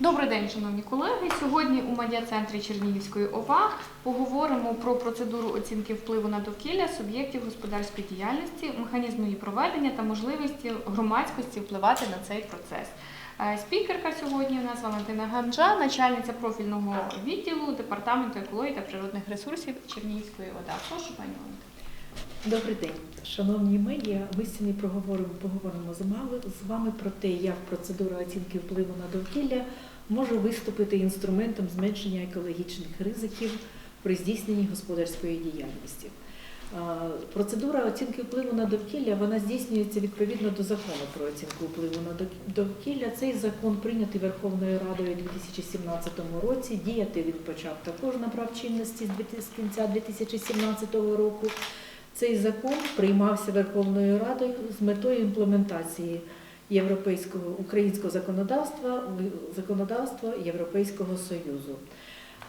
Добрий день, шановні колеги. Сьогодні у медіа-центрі Чернігівської ОВА поговоримо про процедуру оцінки впливу на довкілля суб'єктів господарської діяльності, механізм її проведення та можливості громадськості впливати на цей процес. Е, Спікерка сьогодні у нас Валентина Ганджа, начальниця профільного відділу департаменту екології та природних ресурсів Чернігівської ОДА. Прошу, пані Валентина. Добрий день, шановні медіа. Ми сьогодні поговоримо з вами, з вами про те, як процедура оцінки впливу на довкілля може виступити інструментом зменшення екологічних ризиків при здійсненні господарської діяльності. Процедура оцінки впливу на довкілля вона здійснюється відповідно до закону про оцінку впливу на довкілля. Цей закон прийнятий Верховною Радою у 2017 році. Діяти він почав також набрав чинності з кінця 2017 року. Цей закон приймався Верховною Радою з метою імплементації європейського українського законодавства законодавства Європейського Союзу.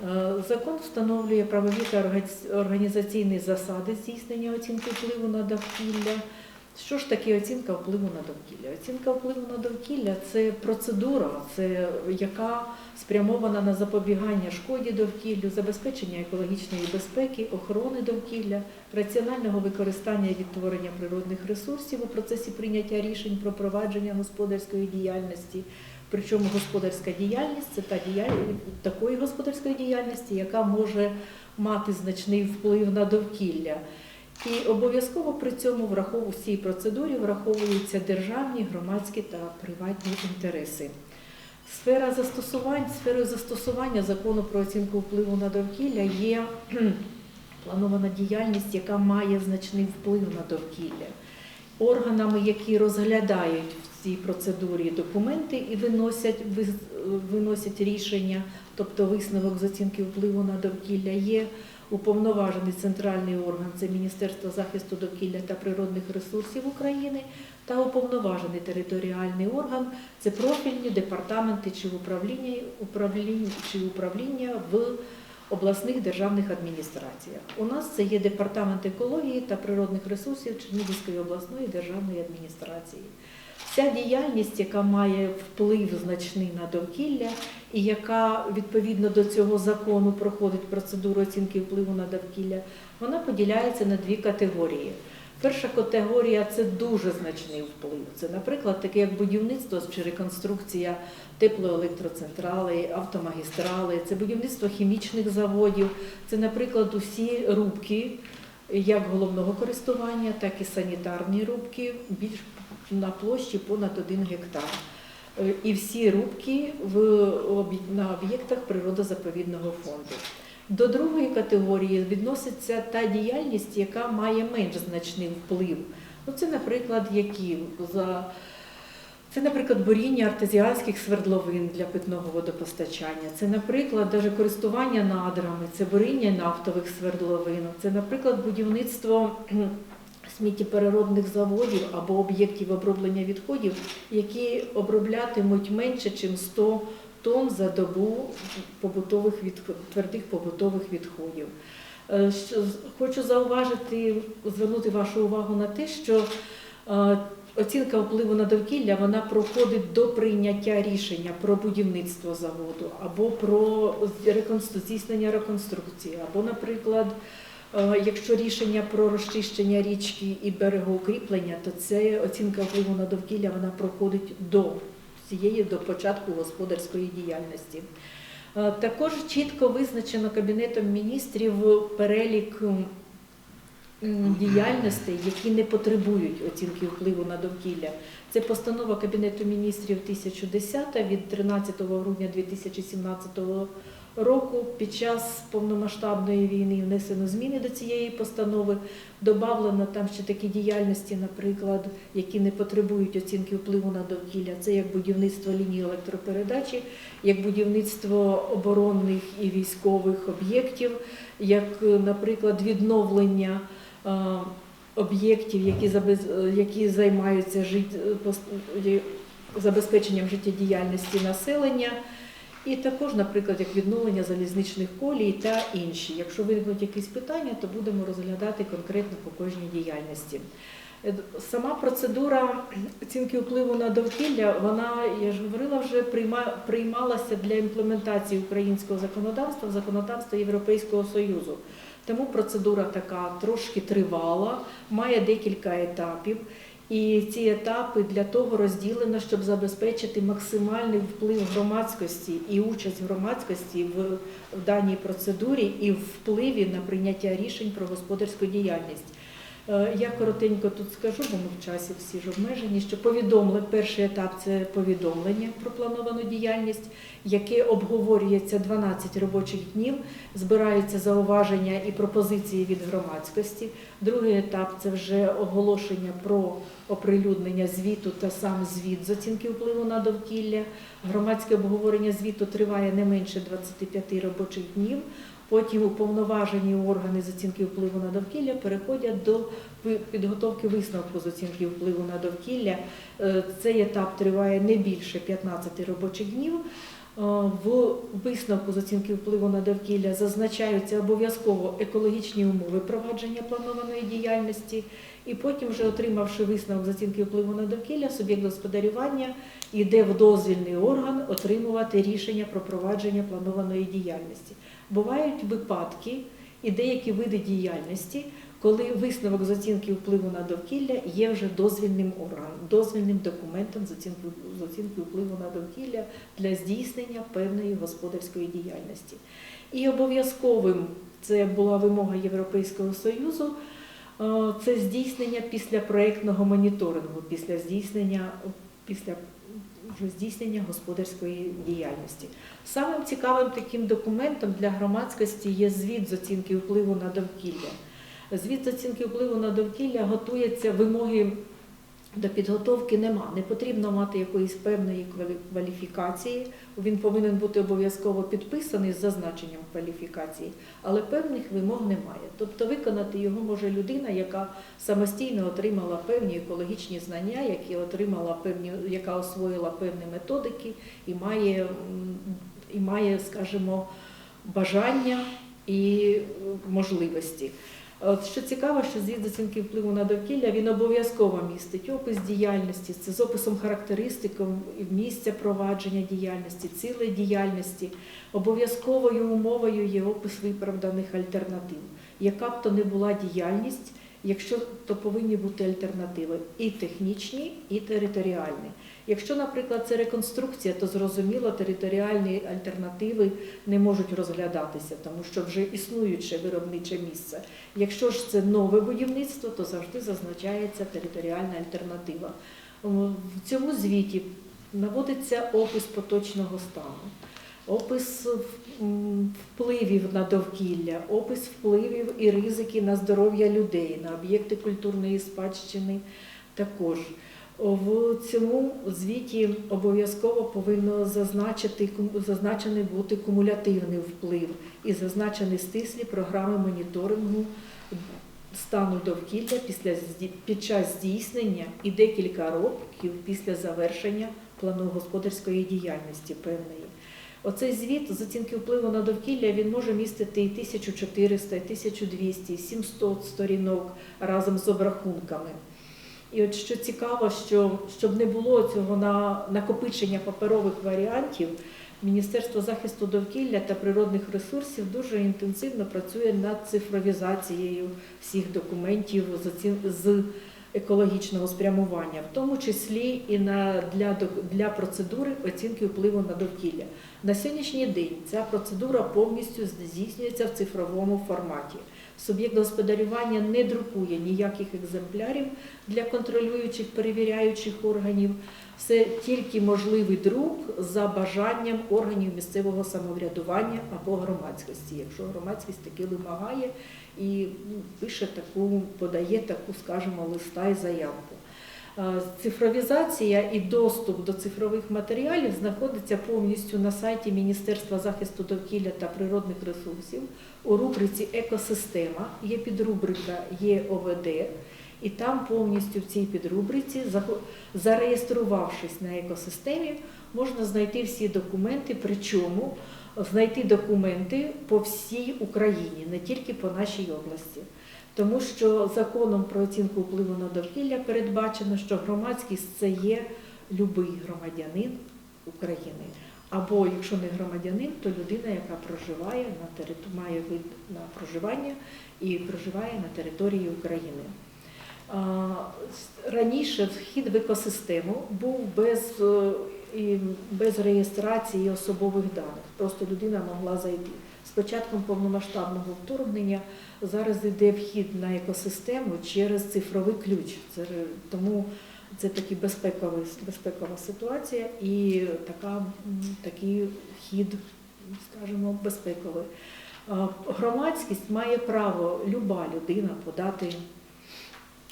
Е, Закон встановлює правові та організаційні засади здійснення оцінки впливу на довкілля. Що ж таке оцінка впливу на довкілля? Оцінка впливу на довкілля це процедура, це яка спрямована на запобігання шкоді довкіллю, забезпечення екологічної безпеки, охорони довкілля, раціонального використання і відтворення природних ресурсів у процесі прийняття рішень про провадження господарської діяльності. Причому господарська діяльність це та діяльність такої господарської діяльності, яка може мати значний вплив на довкілля. І обов'язково при цьому врахову в цій процедурі враховуються державні, громадські та приватні інтереси. Сфера застосувань, сферою застосування закону про оцінку впливу на довкілля є планована діяльність, яка має значний вплив на довкілля. Органами, які розглядають в цій процедурі документи і виносять, виносять рішення, тобто висновок з оцінки впливу на довкілля, є уповноважений центральний орган це Міністерство захисту довкілля та природних ресурсів України та уповноважений територіальний орган це профільні департаменти чи управління, управління, чи управління в обласних державних адміністраціях. У нас це є департамент екології та природних ресурсів Чернігівської обласної державної адміністрації. Вся діяльність, яка має вплив значний на довкілля і яка відповідно до цього закону проходить процедуру оцінки впливу на довкілля, вона поділяється на дві категорії. Перша категорія це дуже значний вплив. Це, наприклад, таке як будівництво чи реконструкція теплоелектроцентралей, автомагістрали, це будівництво хімічних заводів, це, наприклад, усі рубки, як головного користування, так і санітарні рубки, більш на площі понад 1 гектар. Е, І всі рубки в на об'єктах природозаповідного фонду. До другої категорії відноситься та діяльність, яка має менш значний вплив. Ну, це, наприклад, які за це, наприклад, буріння артезіанських свердловин для питного водопостачання. Це, наприклад, даже користування надрами, це буріння нафтових свердловин, це, наприклад, будівництво сміттєпереробних заводів або об'єктів оброблення відходів, які оброблятимуть менше, ніж 100 тонн за добу побутових відход- твердих побутових відходів. Е, Хочу зауважити, звернути вашу увагу на те, що е, оцінка впливу на довкілля вона проходить до прийняття рішення про будівництво заводу або про здійснення реконструкції, або, наприклад, якщо рішення про розчищення річки і берегоукріплення, то це оцінка впливу на довкілля вона проходить до цієї до початку господарської діяльності. Е, Також чітко визначено Кабінетом міністрів перелік діяльностей, які не потребують оцінки впливу на довкілля. Це постанова Кабінету міністрів 1010 від 13 грудня 2017 року. Під час повномасштабної війни внесено зміни до цієї постанови. Добавлено там ще такі діяльності, наприклад, які не потребують оцінки впливу на довкілля. Це як будівництво лінії електропередачі, як будівництво оборонних і військових об'єктів, як, наприклад, відновлення е, об'єктів, які, які займаються е, е, забезпеченням життєдіяльності населення. І також, наприклад, як відновлення залізничних колій та інші. Якщо виникнуть якісь питання, то будемо розглядати конкретно по кожній діяльності. Е, Сама процедура оцінки впливу на довкілля, вона, я ж говорила, вже приймалася для імплементації українського законодавства в законодавство Європейського Союзу. Тому процедура така трошки тривала, має декілька етапів. І ці етапи для того розділено, щоб забезпечити максимальний вплив громадськості і участь громадськості в, в даній процедурі і впливі на прийняття рішень про господарську діяльність. Е, Я коротенько тут скажу, бо ми в часі всі ж обмежені, що повідомлення, перший етап це повідомлення про плановану діяльність, яке обговорюється 12 робочих днів, збираються зауваження і пропозиції від громадськості. Другий етап це вже оголошення про оприлюднення звіту та сам звіт з оцінки впливу на довкілля. Громадське обговорення звіту триває не менше 25 робочих днів. Потім уповноважені органи з оцінки впливу на довкілля переходять до підготовки висновку з оцінки впливу на довкілля. Е, Цей етап триває не більше 15 робочих днів. Е, В висновку з оцінки впливу на довкілля зазначаються обов'язково екологічні умови провадження планованої діяльності, і потім, вже отримавши висновок з оцінки впливу на довкілля, суб'єкт господарювання йде в дозвільний орган отримувати рішення про провадження планованої діяльності. Бувають випадки і деякі види діяльності, коли висновок з оцінки впливу на довкілля є вже дозвільним органом, дозвільним документом з оцінки, з оцінки впливу на довкілля для здійснення певної господарської діяльності. І обов'язковим це була вимога Європейського Союзу. е, Це здійснення після проєктного моніторингу, після здійснення після здійснення господарської діяльності. Самим цікавим таким документом для громадськості є звіт з оцінки впливу на довкілля. Звіт з оцінки впливу на довкілля готується вимоги до підготовки нема. Не потрібно мати якоїсь певної кваліфікації. Він повинен бути обов'язково підписаний з зазначенням кваліфікації, але певних вимог немає. Тобто виконати його може людина, яка самостійно отримала певні екологічні знання, які отримала певні, яка освоїла певні методики і має, і має, скажімо, бажання і е, можливості. От що цікаво, що звіт з оцінки впливу на довкілля він обов'язково містить опис діяльності, це з описом характеристиком місця провадження діяльності, цілей діяльності. Обов'язковою умовою є опис виправданих альтернатив. Яка б то не була діяльність, якщо то повинні бути альтернативи і технічні, і територіальні. Якщо, наприклад, це реконструкція, то зрозуміло, територіальні альтернативи не можуть розглядатися, тому що вже існуюче виробниче місце. Якщо ж це нове будівництво, то завжди зазначається територіальна альтернатива. В цьому звіті наводиться опис поточного стану, опис впливів на довкілля, опис впливів і ризики на здоров'я людей, на об'єкти культурної спадщини також. В цьому звіті обов'язково повинно зазначити зазначений бути кумулятивний вплив і зазначені стислі програми моніторингу стану довкілля після під час здійснення і декілька років після завершення плану господарської діяльності певної. Оцей звіт з оцінки впливу на довкілля він може містити і 1400, і 1200, і 700 сторінок разом з обрахунками. І от що цікаво, що щоб не було цього на накопичення паперових варіантів, Міністерство захисту довкілля та природних ресурсів дуже інтенсивно працює над цифровізацією всіх документів з, оцін... з екологічного спрямування, в тому числі і на для, для процедури оцінки впливу на довкілля. На сьогоднішній день ця процедура повністю здійснюється в цифровому форматі. Суб'єкт господарювання не друкує ніяких екземплярів для контролюючих, перевіряючих органів. Це тільки можливий друк за бажанням органів місцевого самоврядування або громадськості, якщо громадськість таки вимагає і ну, пише таку, подає таку, скажімо, листа і заявку. Е, Цифровізація і доступ до цифрових матеріалів знаходиться повністю на сайті Міністерства захисту довкілля та природних ресурсів у рубриці Екосистема. Є підрубрика Є ОВД, і там повністю в цій підрубриці, зареєструвавшись на екосистемі, можна знайти всі документи, причому знайти документи по всій Україні, не тільки по нашій області. Тому що законом про оцінку впливу на довкілля передбачено, що громадськість це є любий громадянин України. Або якщо не громадянин, то людина, яка проживає на має вид на проживання і проживає на території України. Раніше вхід в екосистему був без, е, без реєстрації особових даних. Просто людина могла зайти. З початком повномасштабного вторгнення зараз йде вхід на екосистему через цифровий ключ. Це, тому це такі безпекові, безпекова ситуація і така, такий вхід, скажімо, безпековий. Громадськість має право люба людина подати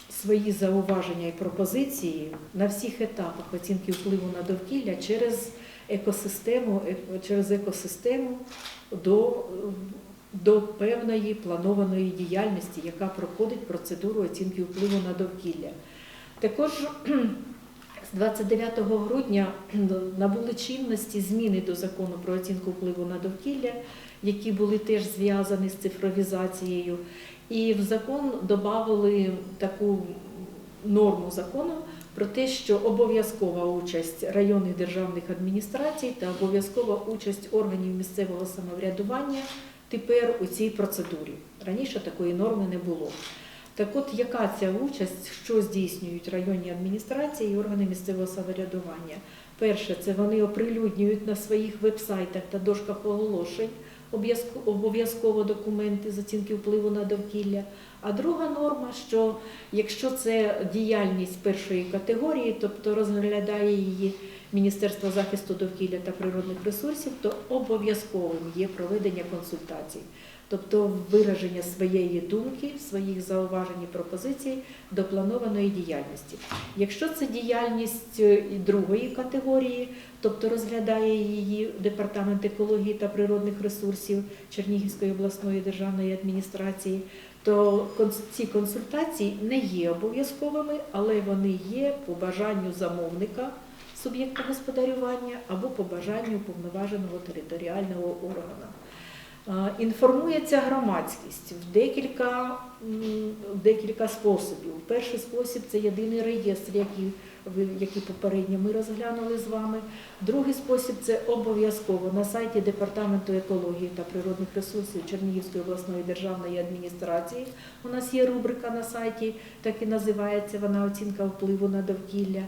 свої зауваження і пропозиції на всіх етапах оцінки впливу на довкілля через екосистему, е- через екосистему до, до певної планованої діяльності, яка проходить процедуру оцінки впливу на довкілля. Також з 29 грудня набули чинності зміни до закону про оцінку впливу на довкілля, які були теж зв'язані з цифровізацією. І в закон додали таку норму закону про те, що обов'язкова участь районних державних адміністрацій та обов'язкова участь органів місцевого самоврядування тепер у цій процедурі. Раніше такої норми не було. Так от, яка ця участь, що здійснюють районні адміністрації і органи місцевого самоврядування? Перше, це вони оприлюднюють на своїх вебсайтах та дошках оголошень обов'язково документи з оцінки впливу на довкілля. А друга норма, що якщо це діяльність першої категорії, тобто розглядає її Міністерство захисту довкілля та природних ресурсів, то обов'язковим є проведення консультацій, тобто вираження своєї думки, своїх зауважень і пропозицій до планованої діяльності. Якщо це діяльність е, другої категорії, тобто розглядає її департамент екології та природних ресурсів Чернігівської обласної державної адміністрації, то ці консультації не є обов'язковими, але вони є по бажанню замовника суб'єкта господарювання або по бажанню повноваженого територіального органу. Інформується громадськість в декілька, в декілька способів. Перший спосіб це єдиний реєстр, який, який попередньо ми розглянули з вами. Другий спосіб це обов'язково на сайті Департаменту екології та природних ресурсів Чернігівської обласної державної адміністрації. У нас є рубрика на сайті, так і називається вона оцінка впливу на довкілля.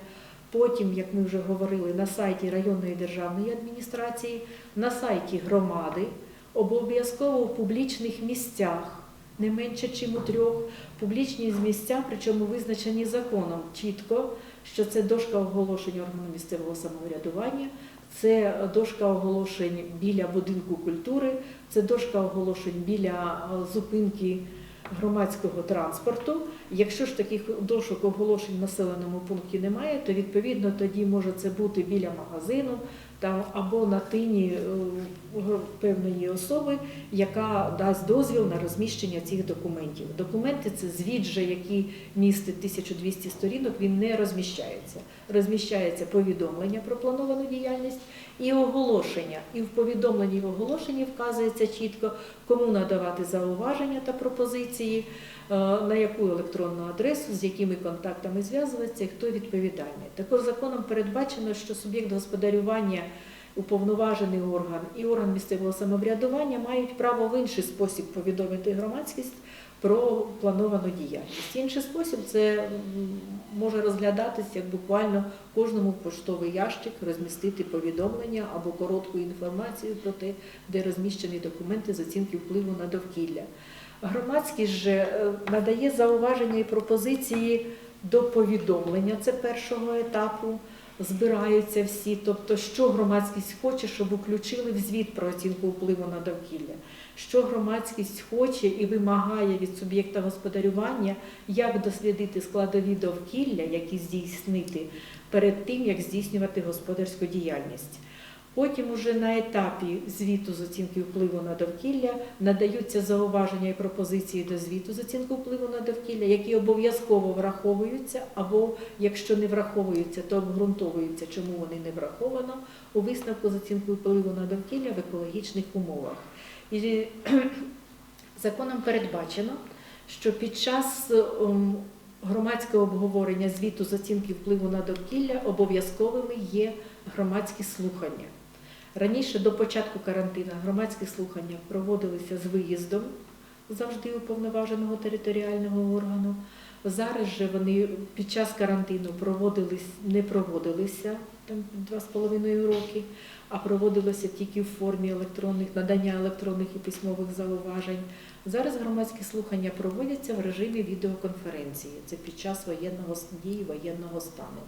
Потім, як ми вже говорили, на сайті районної державної адміністрації, на сайті громади, обов'язково в публічних місцях, не менше, чим у трьох, публічні місця, причому визначені законом чітко, що це дошка оголошень органу місцевого самоврядування, це дошка оголошень біля будинку культури, це дошка оголошень біля е, зупинки громадського транспорту. Якщо ж таких дошок оголошень в населеному пункті немає, то відповідно тоді може це бути біля магазину там або на тині е, певної особи, яка дасть дозвіл на розміщення цих документів. Документи це звіт, же, який містить 1200 сторінок, він не розміщається. Розміщається повідомлення про плановану діяльність і оголошення. І в повідомленні і в оголошенні вказується чітко, кому надавати зауваження та пропозиції, е, на яку електронну адресу, з якими контактами зв'язуватися і хто відповідальний. Також законом передбачено, що суб'єкт господарювання, уповноважений орган і орган місцевого самоврядування мають право в інший спосіб повідомити громадськість про плановану діяльність. Інший спосіб це може розглядатися як буквально кожному поштовий ящик розмістити повідомлення або коротку інформацію про те, де розміщені документи з оцінки впливу на довкілля. Громадськість же е, надає зауваження і пропозиції до повідомлення. Це першого етапу. Збираються всі, тобто, що громадськість хоче, щоб включили в звіт про оцінку впливу на довкілля, що громадськість хоче і вимагає від суб'єкта господарювання, як дослідити складові довкілля, які здійснити перед тим, як здійснювати господарську діяльність. Потім уже на етапі звіту з оцінки впливу на довкілля надаються зауваження і пропозиції до звіту з оцінки впливу на довкілля, які обов'язково враховуються, або якщо не враховуються, то обґрунтовуються, чому вони не враховано у висновку з оцінкою впливу на довкілля в екологічних умовах. І законом передбачено, що під час ем, громадського обговорення звіту з оцінки впливу на довкілля обов'язковими є громадські слухання. Раніше до початку карантину громадські слухання проводилися з виїздом завжди уповноваженого територіального органу. Зараз же вони під час карантину проводились, не проводилися там два з половиною роки, а проводилося тільки в формі електронних надання електронних і письмових зауважень. Зараз громадські слухання проводяться в режимі відеоконференції. Це під час воєнного дії воєнного стану.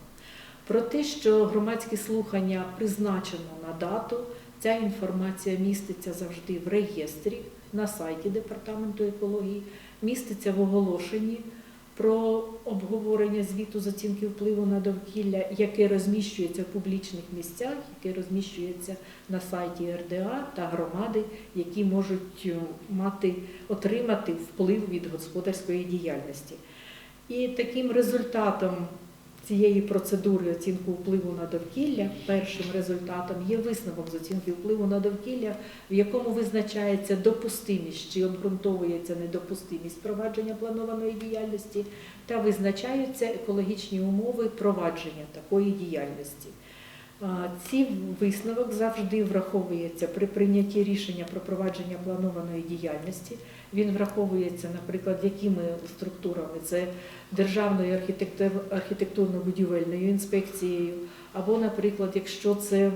Про те, що громадські слухання призначено на дату, ця інформація міститься завжди в реєстрі на сайті Департаменту екології, міститься в оголошенні про обговорення звіту з оцінки впливу на довкілля, яке розміщується в публічних місцях, яке розміщується на сайті РДА та громади, які можуть е, мати отримати вплив від господарської діяльності. І таким результатом цієї процедури оцінки впливу на довкілля, першим результатом є висновок з оцінки впливу на довкілля, в якому визначається допустимість чи обґрунтовується недопустимість провадження планованої діяльності та визначаються екологічні умови провадження такої діяльності. Ці висновок завжди враховується при прийнятті рішення про провадження планованої діяльності. Він враховується, наприклад, якими структурами це Державною архітектурно-будівельною інспекцією, або, наприклад, якщо це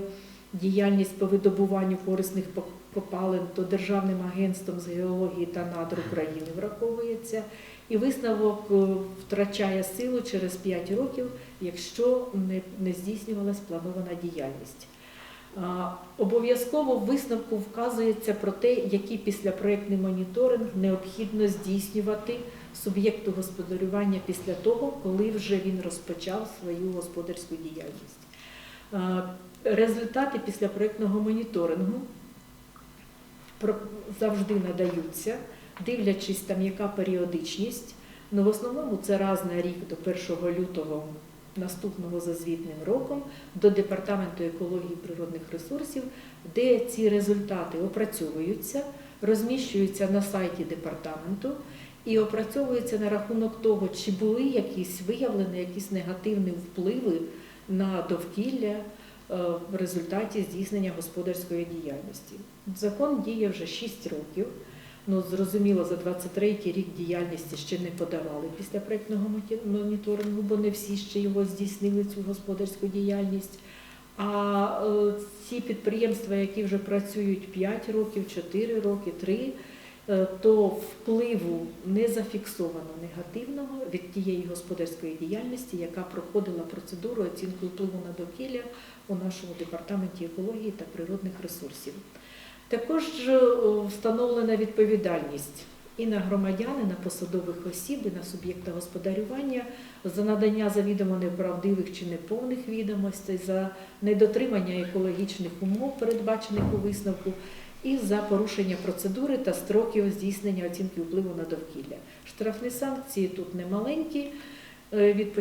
діяльність по видобуванню корисних копалин, то Державним агентством з геології та надр України враховується. І висновок е, втрачає силу через 5 років, якщо не здійснювалась планована діяльність. Обов'язково в висновку вказується про те, який післяпроектний моніторинг необхідно здійснювати суб'єкту господарювання після того, коли вже він розпочав свою господарську діяльність. Результати післяпроектного моніторингу завжди надаються, дивлячись там, яка періодичність. Ну, в основному це раз на рік до 1 лютого наступного за звітним роком до Департаменту екології природних ресурсів, де ці результати опрацьовуються, розміщуються на сайті департаменту і опрацьовуються на рахунок того, чи були якісь виявлені якісь негативні впливи на довкілля е, в результаті здійснення господарської діяльності. Закон діє вже 6 років. Ну, зрозуміло, за 23-й рік діяльності ще не подавали після проєктного моніторингу, бо не всі ще його здійснили цю господарську діяльність. А е, ці підприємства, які вже працюють 5 років, 4 роки, 3, е, то впливу не зафіксовано негативного від тієї господарської діяльності, яка проходила процедуру оцінки впливу на довкілля у нашому департаменті екології та природних ресурсів. Також е, встановлена відповідальність і на громадян, і на посадових осіб, і на суб'єкта господарювання за надання завідомо неправдивих чи неповних відомостей, за недотримання екологічних умов, передбачених у висновку, і за порушення процедури та строків здійснення оцінки впливу на довкілля. Штрафні санкції тут немаленькі, е, від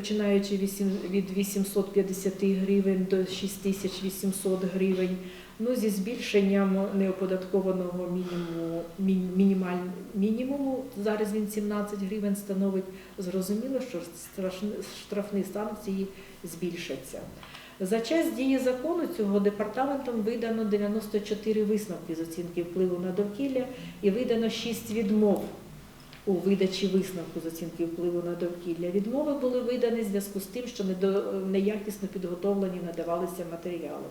вісім- від 850 гривень до 6800 гривень. Ну, зі збільшенням неоподаткованого мінімуму, мінімаль- мінімуму, зараз він 17 гривень становить, зрозуміло, що штрафні санкції збільшаться. За час дії закону цього департаментом видано 94 висновки з оцінки впливу на довкілля і видано 6 відмов у видачі висновку з оцінки впливу на довкілля. Відмови були видані в зв'язку з тим, що неякісно підготовлені надавалися матеріали.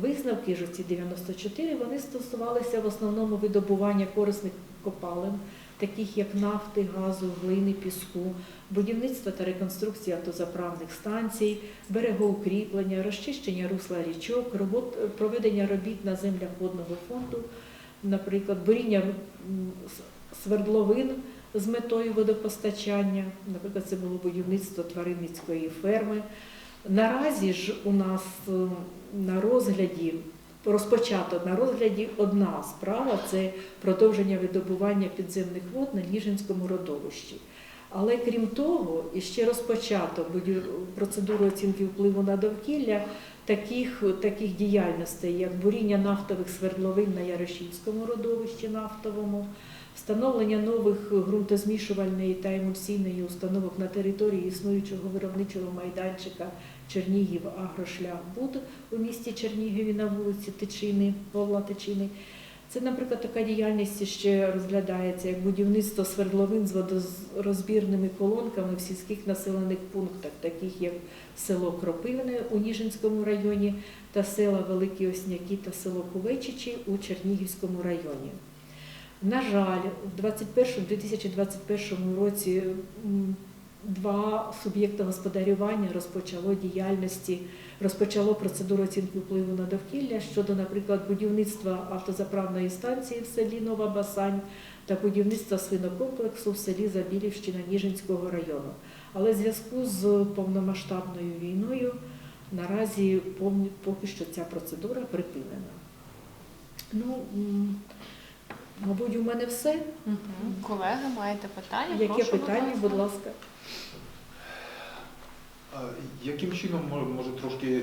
Висновки ж ці 94 вони стосувалися в основному видобування корисних копалин, таких як нафти, газу, глини, піску, будівництва та реконструкції автозаправних станцій, берегоукріплення, розчищення русла річок, робот, проведення робіт на землях водного фонду, наприклад, буріння свердловин з метою водопостачання, наприклад, це було будівництво тваринницької ферми. Наразі ж у нас е, на розгляді розпочато на розгляді одна справа це продовження видобування підземних вод на Ніжинському родовищі. Але крім того, іще розпочато будів- процедуру оцінки впливу на довкілля таких, таких діяльностей, як буріння нафтових свердловин на Ярошівському родовищі нафтовому, встановлення нових ґрунтозмішувальної та емульсійної установок на території існуючого виробничого майданчика Чернігів Агрошляхбуд у місті Чернігові на вулиці Тичини, Павла Тичини. Це, наприклад, така діяльність ще розглядається як будівництво свердловин з водорозбірними колонками в сільських населених пунктах, таких як село Кропивне у Ніжинському районі та села Великі Осняки та село Кувечичі у Чернігівському районі. На жаль, в 21 2021 році два суб'єкти господарювання розпочало діяльності, розпочало процедуру оцінки впливу на довкілля щодо, наприклад, будівництва автозаправної станції в селі Нова Басань та будівництва свинокомплексу в селі Забілівщина Ніжинського району. Але в зв'язку з повномасштабною війною наразі поки що ця процедура припинена. Ну, мабуть, у мене все. Колеги, маєте питання? Яке Прошу, питання, будь ласка. А Яким чином може, може трошки е,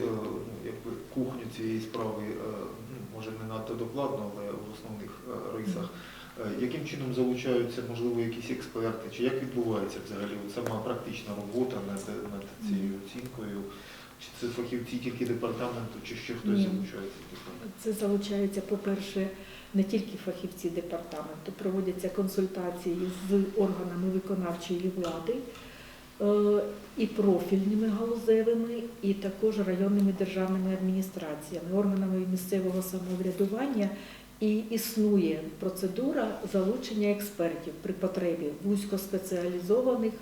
якби кухню цієї справи, е, ну, може не надто докладно, але в основних е, рисах, яким чином залучаються, можливо, якісь експерти, чи як відбувається взагалі сама практична робота над, над цією оцінкою? Чи це фахівці тільки департаменту, чи ще хтось Ні. залучається? Це залучаються, по-перше, не тільки фахівці департаменту, проводяться консультації з органами виконавчої влади е, і профільними галузевими, і також районними державними адміністраціями, органами місцевого самоврядування. І існує процедура залучення експертів при потребі вузькоспеціалізованих,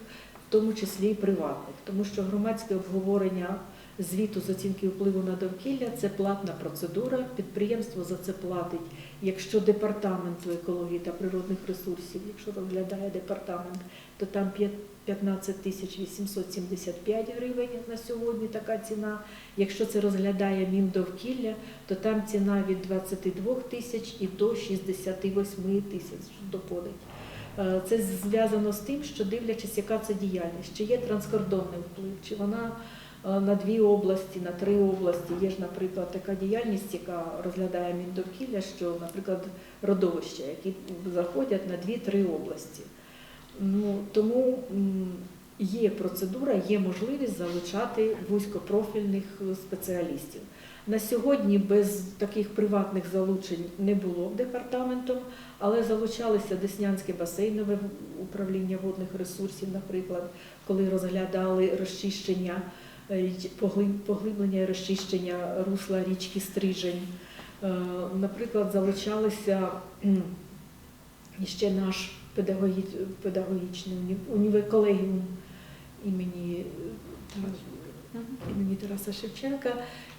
в тому числі і приватних, тому що громадське обговорення звіту з оцінки впливу на довкілля це платна процедура. Підприємство за це платить. Якщо департаменту екології та природних ресурсів, якщо розглядає департамент, то там п'ят- 15 тисяч 875 гривень на сьогодні така ціна. Якщо це розглядає Міндовкілля, то там ціна від 22 тисяч і до 68 тисяч доходить. Е, Це зв'язано з тим, що дивлячись, яка це діяльність, чи є транскордонний вплив, чи вона на дві області, на три області. Є ж, наприклад, така діяльність, яка розглядає Міндовкілля, що, наприклад, родовища, які заходять на дві-три області. Ну, тому є процедура, є можливість залучати вузькопрофільних е, спеціалістів. На сьогодні без таких приватних залучень не було департаментом, але залучалися Деснянське басейнове управління водних ресурсів, наприклад, коли розглядали розчищення, е, поглиблення і розчищення русла річки Стрижень. Е, Наприклад, залучалися ще наш педагогічний уні- універ колегіум імені е, імені Тараса Шевченка,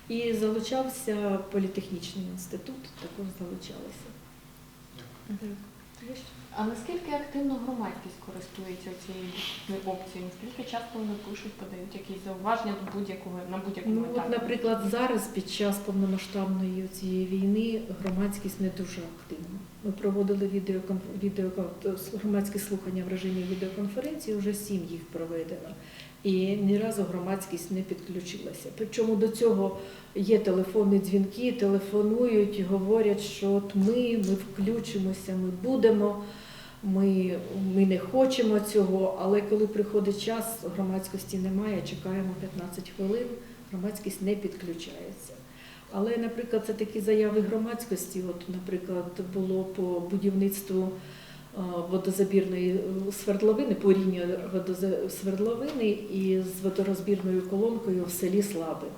і залучався політехнічний інститут, також залучалися. А наскільки активно громадськість користується цією опцією? Наскільки часто вони пишуть, подають якісь зауваження до будь-якого на будь-якому Ну, от, наприклад, зараз під час повномасштабної цієї війни громадськість не дуже активна. Ми проводили відеоконф... відео... громадські слухання в режимі відеоконференції, вже сім їх проведено. І ні разу громадськість не підключилася. Причому до цього є телефонні дзвінки, телефонують, говорять, що от ми, ми включимося, ми будемо. Ми, ми не хочемо цього, але коли приходить час, громадськості немає, чекаємо 15 хвилин, громадськість не підключається. Але, наприклад, це такі заяви громадськості. От, наприклад, було по будівництву водозабірної е, свердловини, поріння водосвердловини із водорозбірною колонкою в селі Слабин.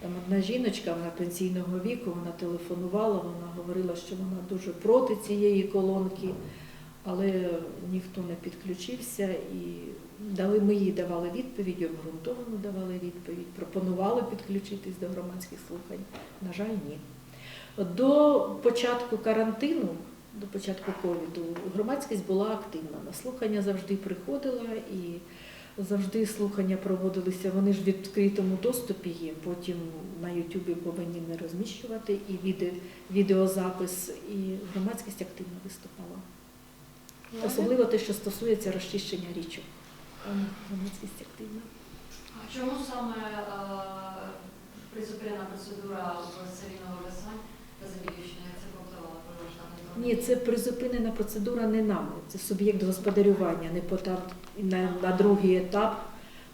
Там одна жіночка вона пенсійного віку, вона телефонувала, вона говорила, що вона дуже проти цієї колонки, але ніхто не підключився і дали ми їй давали відповідь, обґрунтовано давали відповідь, пропонували підключитись до громадських слухань. На жаль, ні. До початку карантину, до початку ковіду, громадськість була активна. На слухання завжди приходила і завжди слухання проводилися. Вони ж в відкритому доступі є. Потім на Ютубі повинні не розміщувати і відео, відеозапис, і громадськість активно виступала. Особливо те, що стосується розчищення річок. Громадськість активна. А чому саме е, призупинена процедура цивільного висань та забігівщини. Ні, це призупинена процедура не нами. Це суб'єкт господарювання не подав на, на другий етап.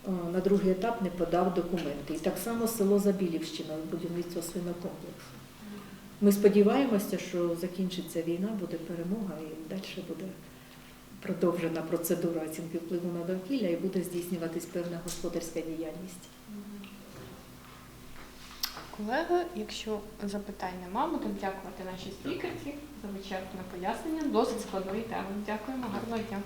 е, На другий етап не подав документи. І так само село Забілівщина, будівництво свинокомплексу. Ми сподіваємося, що закінчиться війна, буде перемога і далі буде продовжена процедура оцінки впливу на довкілля і буде здійснюватись певна господарська діяльність. Колеги, якщо запитань нема, будемо дякувати нашій спікерці за вичерпне пояснення. Досить складної теми. Дякуємо, гарного дня.